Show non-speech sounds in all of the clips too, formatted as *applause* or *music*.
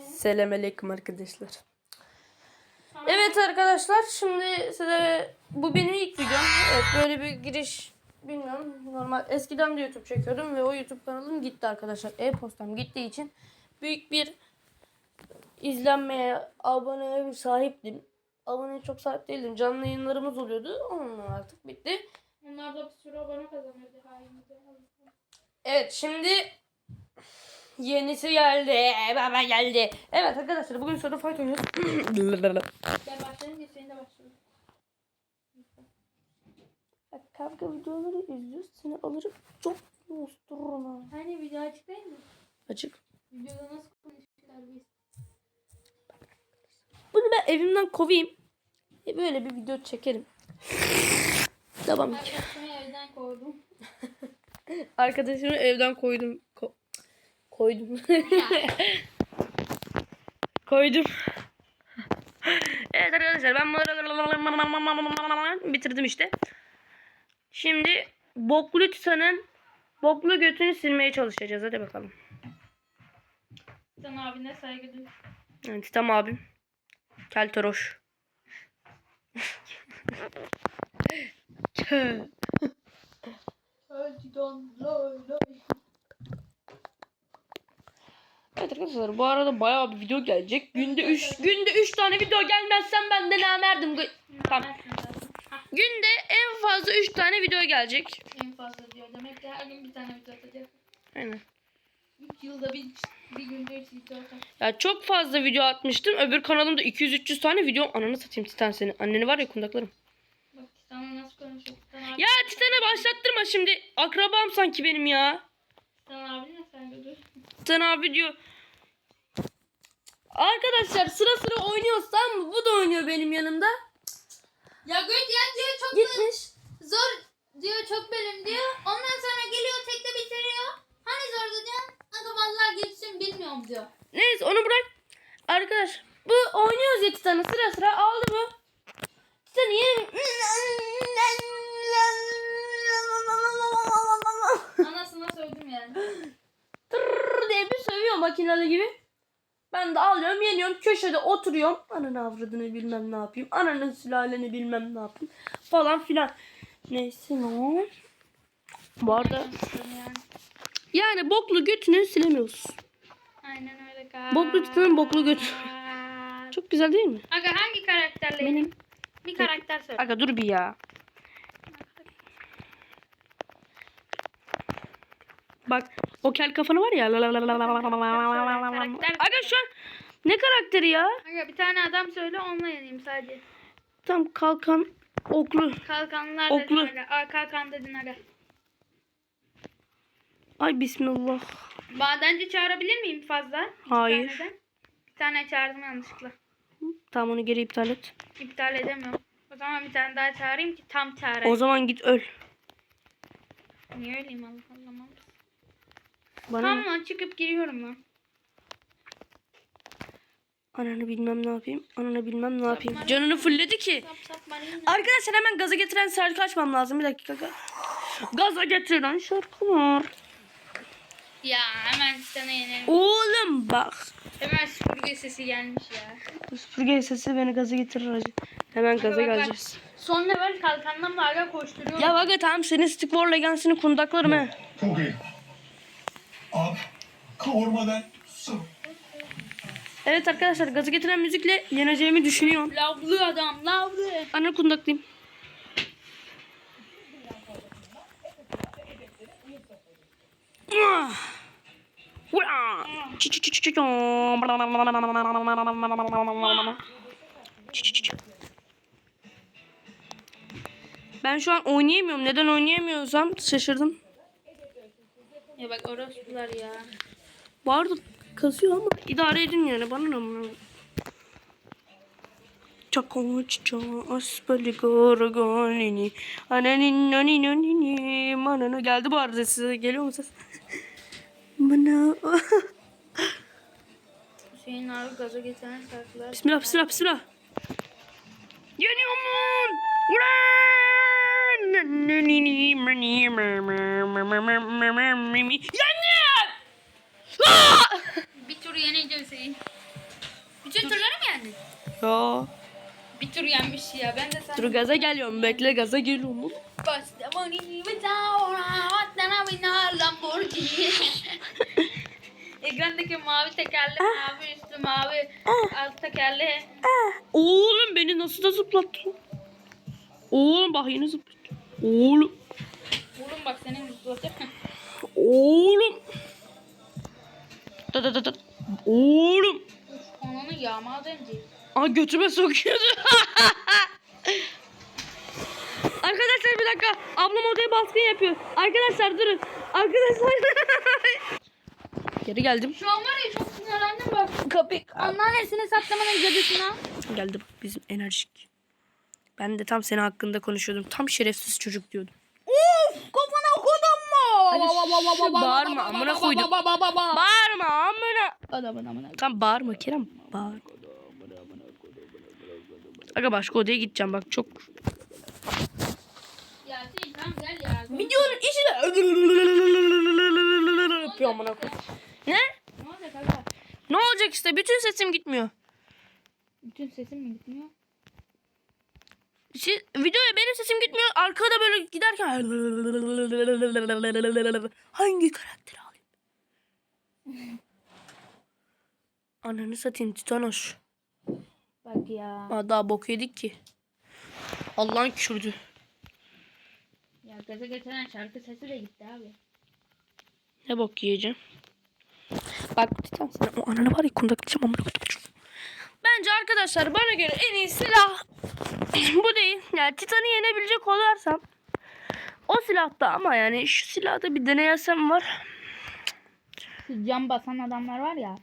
Selamünaleyküm arkadaşlar. Evet arkadaşlar şimdi size bu benim ilk videom. Evet böyle bir giriş bilmiyorum normal eskiden de YouTube çekiyordum ve o YouTube kanalım gitti arkadaşlar. E-postam gittiği için büyük bir izlenmeye, aboneye bir sahiptim. Aboneye çok sahip değildim. Canlı yayınlarımız oluyordu. Onunla artık bitti. Onlar da bir sürü abone kazanıyordu. Evet şimdi yenisi geldi. Baba geldi. Evet arkadaşlar bugün sonra fight oynuyoruz. *clears throat* Gel başlayalım senin de başlayalım. Bak kavga videoları izliyoruz. Seni alırım çok ostururum ha. Hani video açık değil mi? Açık. Videoda nasıl konuşuyorlar biz? Bunu ben evimden kovayım. E, Böyle bir video çekerim. Tamam. Arkadaşımı evden kovdum. Arkadaşımı evden koydum. Ko- koydum. *laughs* koydum. evet arkadaşlar ben bunları bitirdim işte. Şimdi boklu titanın boklu götünü silmeye çalışacağız. Hadi bakalım. Sen abine saygı duy. Yani titan abim. Keltoroş. Hadi don loy loy. Evet arkadaşlar bu arada bayağı bir video gelecek. Günde 3 günde 3 tane video gelmezsem ben de namerdim. Tamam. Günde en fazla 3 tane video gelecek. En fazla diyor. Demek ki her gün bir tane video atacak. Aynen. 3 yılda bir, bir günde 3 video atar. Ya çok fazla video atmıştım. Öbür kanalımda 200-300 tane video. Ananı satayım Titan seni. Anneni var ya kundaklarım. Bak Titan'la nasıl konuşuyor? Titan abi, Ya Titan'a başlattırma şimdi. Akrabam sanki benim ya. Titan abine saygı duy. Titan abi diyor. Arkadaşlar sıra sıra oynuyoruz tamam mı? Bu da oynuyor benim yanımda. Ya göt ya diyor çok Gitmiş. zor diyor çok bölüm diyor. Ondan sonra geliyor tekte bitiriyor. Hani zordu diyor. Aga vallahi geçsin bilmiyorum diyor. Neyse onu bırak. Arkadaş bu oynuyoruz ya Titan'ı sıra sıra aldı bu. Titan'ı yeni... Anasına sövdüm yani. *laughs* Diye bir sövüyor makinalı gibi. Ben de alıyorum yeniyorum köşede oturuyorum. Ananı avradını bilmem ne yapayım. Ananın sülaleni bilmem ne yapayım. Falan filan. Neyse ne? Bu arada yani. boklu götünü silemiyoruz. Aynen öyle kanka. Boklu Titan'ın boklu götü. Çok güzel değil mi? Aga hangi karakterle? Benim. Bir karakter söyle. Aga dur bir ya. Bak o kel kafanı var ya. Aga şu an ne karakteri ya? Aga bir tane adam söyle onunla yeneyim sadece. Tam kalkan oklu. Kalkanlar Oklu. dedin. Aa, kalkan dedin aga. Ay bismillah. Madenci çağırabilir miyim fazla? İki Hayır. taneden. Bir tane çağırdım yanlışlıkla. Tamam onu geri iptal et. İptal edemiyorum. O zaman bir tane daha çağırayım ki tam çağırayım. O zaman git öl. Niye öyleyim Allah Allah. Bana Tamam lan çıkıp giriyorum lan. ananı bilmem ne yapayım. Ananı bilmem ne yapayım. Canını fulledi ki. Sap. Arkadaşlar hemen gaza getiren şarkı açmam lazım. Bir dakika. Gaza getiren şarkılar. Ya hemen sana yenerim. Oğlum bak. Hemen süpürge sesi gelmiş ya. Süpürge sesi beni gaza getirir acı. Hemen gaza Bak, geleceğiz. Son level kalkandan da aga koşturuyorum. Ya bak tamam senin Stick War Legacy'ni kundaklarım he. Çok iyi. Kavurmadan su. Evet arkadaşlar gazı getiren müzikle yeneceğimi düşünüyorum. Lavlı adam lavlı. Ana kundaklıyım. Ben şu an oynayamıyorum. Neden oynayamıyorsam şaşırdım. Ya bak orospular ya. Vardı kasıyor ama idare edin yani bana ne amına. Çakoçça asbali gorgonini ananin naninonini manana geldi bu arada size geliyor mu ses? Bana *laughs* Hüseyin abi gaza getiren şarkılar. Bismillah bismillah bismillah Yeniyorum Ulan Nanini mani Yendim Ah! Bir tur yenince Hüseyin. ya. Bir tur yenmiş ya. Ben de sen. Dur gaza geliyorum. Bekle gaza geliyorum. Lamborghini. *laughs* Ekrandaki mavi tekerle, mavi üstü, mavi alt tekerle. Oğlum beni nasıl da zıplattın? Oğlum bak yine zıplattı. Oğlum. Oğlum bak senin. Oğlum. Da da da da. Oğlum. Ananı yağma denci. Aa götüme sokuyordu. *laughs* Arkadaşlar bir dakika. Ablam odaya baskın yapıyor. Arkadaşlar durun. Arkadaşlar. *laughs* Geri geldim. Şu an var ya çok sinirlendim bak. Kapı. Anneannesini saklamanın cadısına. Geldi bak bizim enerjik. Ben de tam senin hakkında konuşuyordum. Tam şerefsiz çocuk diyordum. Şş, bağırma, amına koydum. Bağırma amına. Adamın amına. Tam bağırma Kerem. Bağır. Aga başka odaya gideceğim bak çok. Yasin tamam gel ya. Videonun içine yapıyor amına koy. Ne? Ne olacak aga? Ne olacak işte bütün sesim gitmiyor. Bütün sesim mi gitmiyor? Siz, videoya benim sesim gitmiyor. Arkada böyle giderken hangi karakteri alayım? *laughs* Ananı satayım Titanos. Bak ya. Aa, daha bok yedik ki. Allah'ın kürdü. Ya gaza getiren şarkı sesi de gitti abi. Ne bok yiyeceğim? Bak Titan sen o ananı var ya kundaklayacağım amına koydum. Bence arkadaşlar bana göre en iyi silah *clears throat* bu değil. Yani Titan'ı yenebilecek olursam o silahta ama yani şu silahda bir deneyesem var. Şu cam basan adamlar var ya.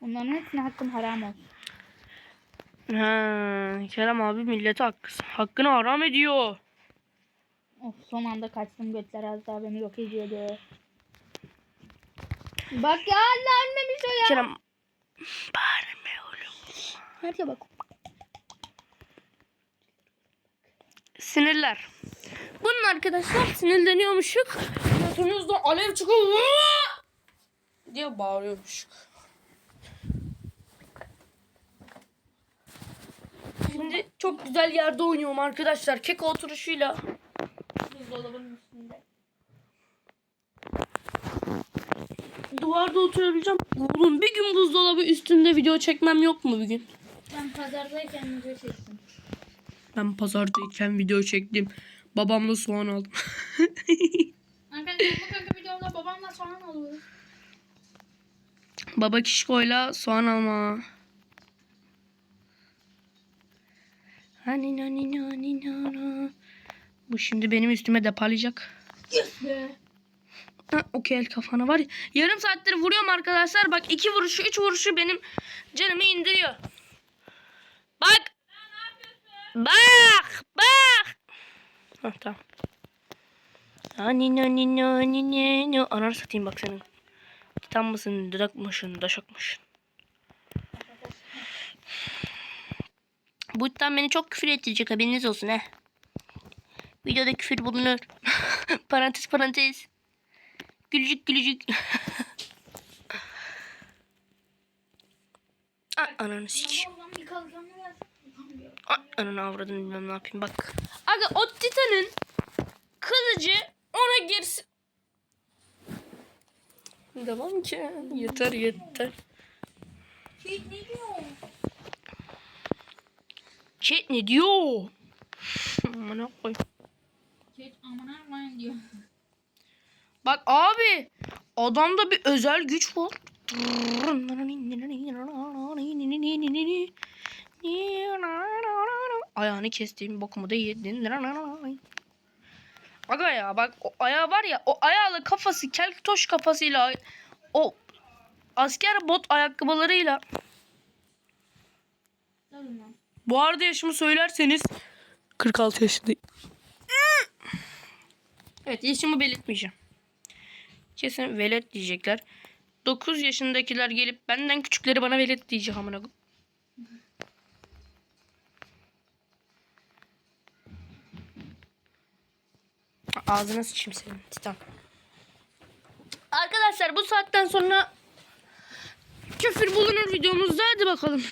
Onların hepsine hakkım haram olsun. Ha, Kerem abi millete hakkı, hakkını haram ediyor. Of son anda kaçtım götler az daha beni yok ediyordu. Bak ya hala ölmemiş o ya. Kerem bağırma. Hadi bak. Sinirler. Bunun arkadaşlar sinirleniyormuşuk. Götümüzden alev çıkıyor. Diye bağırıyormuşuk. Şimdi çok güzel yerde oynuyorum arkadaşlar. Kek oturuşuyla. Buzdolabının üstünde. Duvarda oturabileceğim. Oğlum bir gün buzdolabı üstünde video çekmem yok mu bir gün? Ben pazardayken video çektim. Ben pazardayken video çektim. Babamla soğan aldım. *laughs* Arkadaşlar bu kanka videomda babamla soğan alıyoruz. Baba kişkoyla soğan alma. Hani nani nani nana. Bu şimdi benim üstüme depalayacak. Ha, okey el kafana var ya. Yarım saattir vuruyorum arkadaşlar. Bak iki vuruşu, üç vuruşu benim canımı indiriyor. Bak. Bak. Bak. Ha, tamam. Hani nani nani nani. Ananı satayım bak senin. Titan mısın, dudakmışsın, daşakmışsın. Bu titan beni çok küfür ettirecek haberiniz olsun he. Videoda küfür bulunur. *laughs* parantez parantez. Gülücük gülücük. *laughs* Ay, ananı sikeyim. Ananı avradını bilmem ne yapayım bak. Aga o titanın kılıcı ona girsin. Devam ki. Yeter yeter. Şey ne diyor? Chat ne diyor? Amına koy. Şey aman aman diyor. Bak abi adamda bir özel güç var. Ayağını kestiğim bokumu da yedin. Aga ya bak o ayağı var ya o ayağla kafası keltoş kafasıyla o asker bot ayakkabılarıyla bu arada yaşımı söylerseniz 46 yaşındayım. Evet yaşımı belirtmeyeceğim. Kesin velet diyecekler. 9 yaşındakiler gelip benden küçükleri bana velet diyecek amına. Ağzına sıçayım senin titan. Arkadaşlar bu saatten sonra küfür bulunur videomuzda. Hadi bakalım.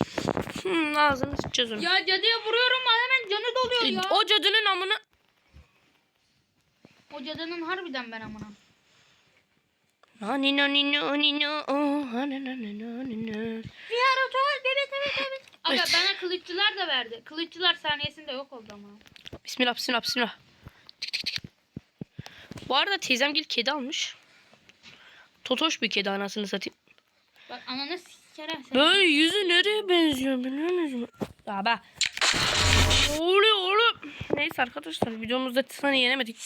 Hmm, ağzını sıçacağız onu. Ya cadıya vuruyorum hemen canı doluyor ya. O cadının amını... O cadının harbiden ben amına. Nani nani nani no, oh, hani nani nani no. Diğer otel evet evet evet. Aga Evet. bana kılıççılar da verdi. Kılıççılar saniyesinde yok oldu ama. Bismillah bismillah bismillah. Tık tık tık. Bu arada teyzem gel kedi almış. Totoş bir kedi anasını satayım. Bak ananı sikerim sen. Böyle yüzü nereye benziyor biliyor musun? Ya be. Oluyor oğlum? Neyse arkadaşlar videomuzda Titan'ı yenemedik.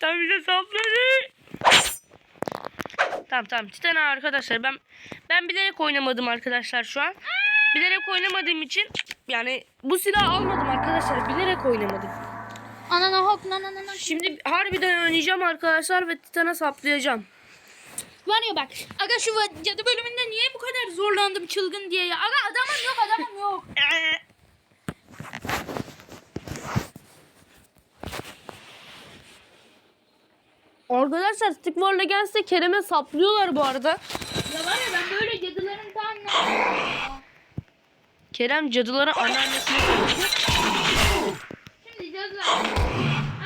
Tabii bize sapladı. Tamam tamam Titan'ı arkadaşlar ben ben bilerek oynamadım arkadaşlar şu an. Bilerek oynamadığım için yani bu silahı almadım arkadaşlar bilerek oynamadım. Anana hok nanana. Şimdi harbiden oynayacağım arkadaşlar ve Titan'a saplayacağım. Var ya bak. Aga şu cadı bölümünde niye bu kadar zorlandım çılgın diye ya. Aga adamım yok adamım yok. *laughs* Arkadaşlar Stick War Legends'te Kerem'e saplıyorlar bu arada. Ya var ya ben böyle cadıların tam Kerem cadılara anneannesine. Şimdi cadılar.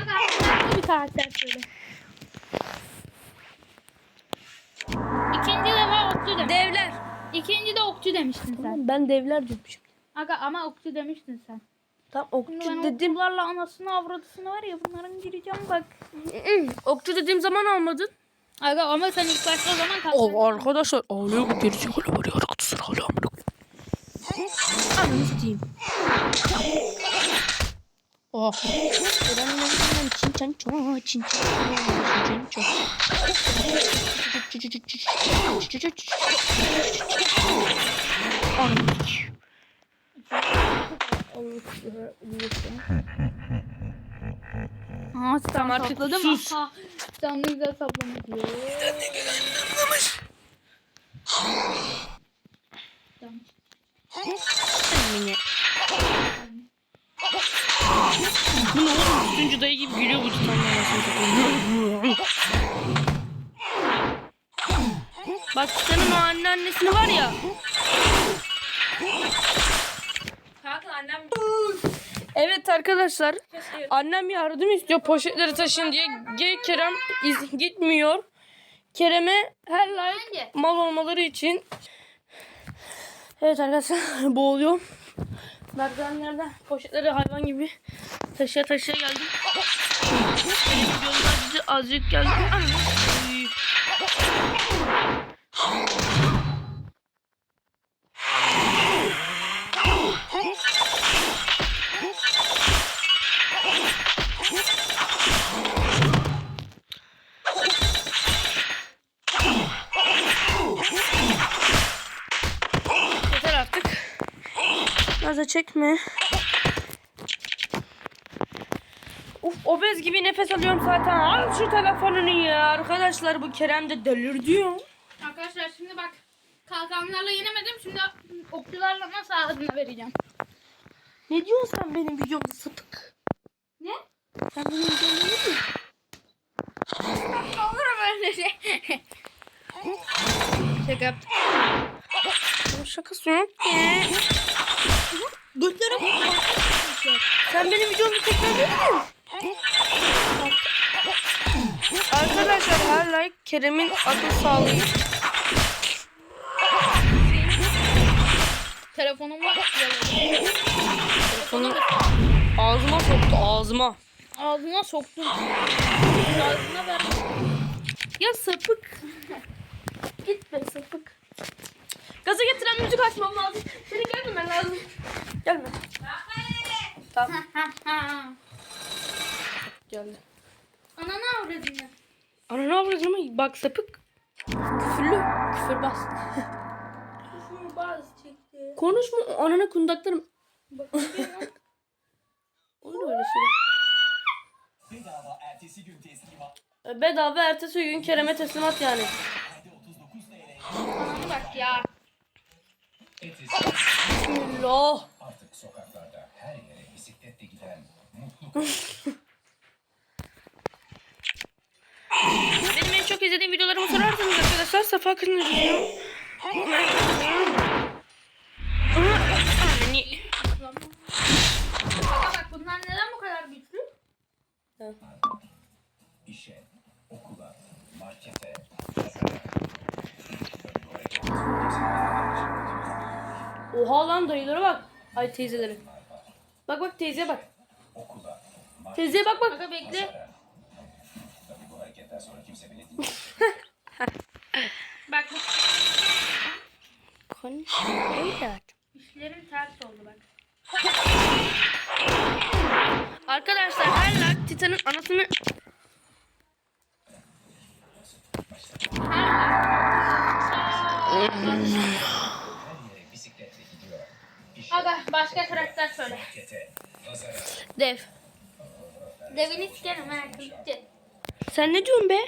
Aga bir karakter söyle. İkinci de var okçu demiş. Devler. İkinci de okçu demiştin sen. Ben devler demişim. Aga ama okçu demiştin sen. Tam Şimdi ben okçu dedim. okçularla anasını avradısını var ya bunların gireceğim bak. okçu dediğim zaman almadın. Aga ama sen ilk başta o zaman kalktın. O arkadaşlar ağlıyor bu gerisi hala var ya arkadaşlar hala amına. Ananı diyeyim. Oh. Çin çan ço, çin çan ço, çin çan ço. Ananı Ha Tamam, artık sapladım. sus. Aha. Sen ne güzel saplamış. Tamam. Mini. Bu ne oğlum? Üçüncü dayı gibi gülüyor bu tutan Bak senin o anneannesini var ya. Annem Evet arkadaşlar. Annem yardım istiyor poşetleri taşın diye. G Kerem iz- gitmiyor. Kerem'e her like mal olmaları için. Evet arkadaşlar *laughs* boğuluyorum. Merdivenlerden poşetleri hayvan gibi taşıya taşıya geldim. Videomda bizi azıcık geldi. Çekme. Uf obez gibi nefes alıyorum zaten. Al şu telefonunu ya. Arkadaşlar bu Kerem de delirdi ya. Arkadaşlar şimdi bak. Kalkanlarla yenemedim. Şimdi okçularla nasıl ağzına vereceğim. Ne diyorsun sen benim videomda sapık? Ne? Sen benim videomda ne diyorsun? Olur böyle şey. Şaka yaptım. Şakası yok ki. Götlerim. Sen benim videomu tekrarladın Arkadaşlar her like Kerem'in akıl sağlığı. Telefonumu yalan. Telefonum ağzıma soktu ağzıma. Ağzına soktum. Ağzına ver. Ya sapık. Gitme sapık. Gaza getiren müzik açmam lazım. Seni gelmemen lazım. Gelme. Tamam geldi. Ana ne avradın ya? Ana ne yapıyorsun ama bak sapık. Küfürlü. Küfür bas. Bazı çekti. Konuşma anana kundaklarım. *laughs* Olur öyle şeyler. Bedava ertesi gün teslimat. Bedava ertesi gün Kerem'e teslimat yani. Ayda 39 TL. Ananı bak ya. Allah. Artık sokaklarda her yere bisikletle giden mutlu Benim en çok izlediğim videolarımı sorarsanız arkadaşlar Safa Kılıç Bak bunlar neden bu kadar güçlü? işe, okula, markete, Oha lan dayılara bak. Ay teyzelere. Bak bak teyzeye bak. Teyzeye bak bak. Aga bekle. pazara. Tabii bu hareketten sonra kimse beni dinlemeyecek. *laughs* Bak bu Konuş. İşlerim ters oldu bak. *laughs* Arkadaşlar her like Titan'ın anasını Her yere *laughs* bisikletle gidiyor. İşe, Aga başka karakter söyle. dev. Devini sikerim ha. Bitti. Sen ne diyorsun be?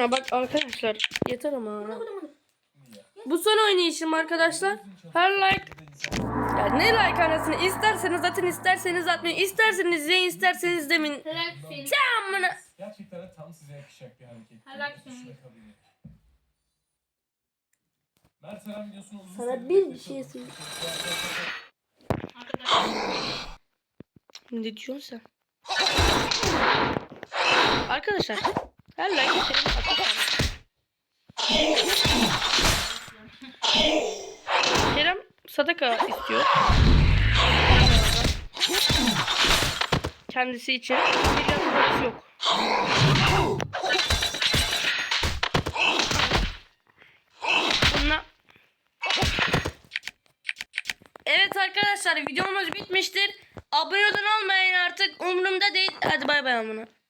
Ya bak arkadaşlar yeter ama. Bu son oynayışım arkadaşlar. Her like ya ne like anasını isterseniz atın isterseniz atmayın isterseniz izleyin isterseniz demin. Tamamını. Gerçekten de tam size yakışacak bir hareket. Seni. kabul Mert Eren videosunu uzun Sana süredir bir şey söyleyeyim. Arkadaşlar. Ne diyorsun sen? Arkadaşlar like senin atın. Kerem sadaka istiyor. Kendisi için. Bir yok. Bununla... Evet arkadaşlar videomuz bitmiştir. Abone olmayın artık umurumda değil. Hadi bay bay amına.